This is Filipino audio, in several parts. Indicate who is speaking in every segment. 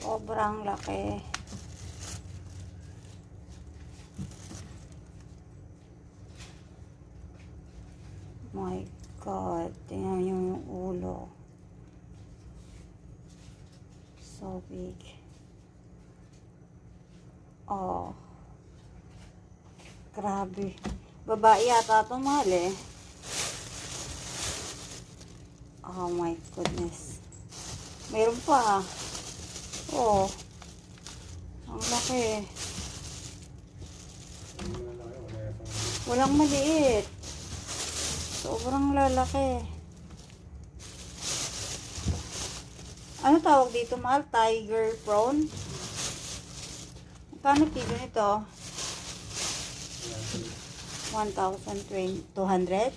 Speaker 1: Sobrang laki. My God. Tingnan yung ulo. So big. Oh. Grabe. Babae yata ito, mahal eh. Oh my goodness. Meron pa. Oh. Ang laki. Walang maliit. Sobrang lalaki. Ano tawag dito, mahal? Tiger prawn? Magkano kilo nito? 1,200? 1,8?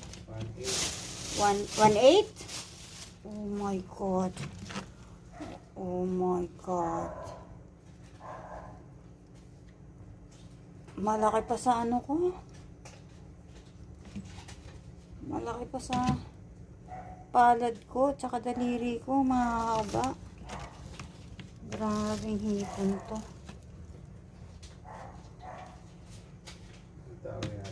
Speaker 1: Oh my God. Oh my God. Malaki pa sa ano ko. Malaki pa sa palad ko, tsaka daliri ko, mahaba. Grabing hipon to.
Speaker 2: Tao yan.